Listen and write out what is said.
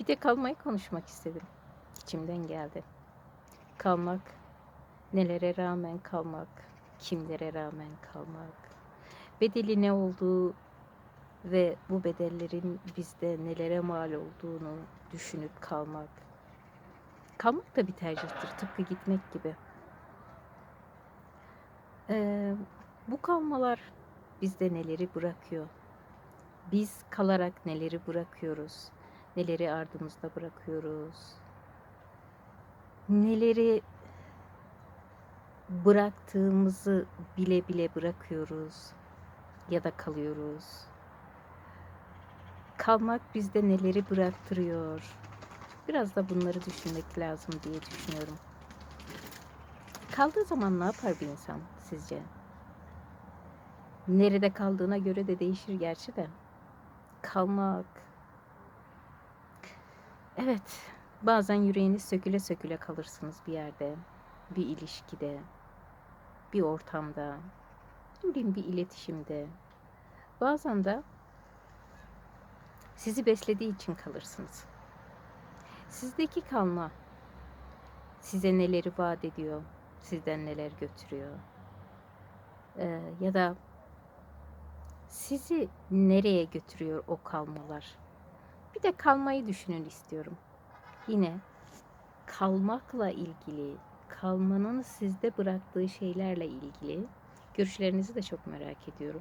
Bir de kalmayı konuşmak istedim. İçimden geldi. Kalmak, nelere rağmen kalmak, kimlere rağmen kalmak, bedeli ne olduğu ve bu bedellerin bizde nelere mal olduğunu düşünüp kalmak. Kalmak da bir tercihtir, tıpkı gitmek gibi. Ee, bu kalmalar bizde neleri bırakıyor? Biz kalarak neleri bırakıyoruz? Neleri ardımızda bırakıyoruz? Neleri bıraktığımızı bile bile bırakıyoruz ya da kalıyoruz. Kalmak bizde neleri bıraktırıyor? Biraz da bunları düşünmek lazım diye düşünüyorum. Kaldığı zaman ne yapar bir insan sizce? Nerede kaldığına göre de değişir gerçi de. Kalmak. Evet, bazen yüreğiniz söküle söküle kalırsınız bir yerde, bir ilişkide, bir ortamda, bir iletişimde. Bazen de sizi beslediği için kalırsınız. Sizdeki kalma size neleri vaat ediyor, sizden neler götürüyor. Ee, ya da sizi nereye götürüyor o kalmalar? Bir de kalmayı düşünün istiyorum. Yine kalmakla ilgili, kalmanın sizde bıraktığı şeylerle ilgili görüşlerinizi de çok merak ediyorum.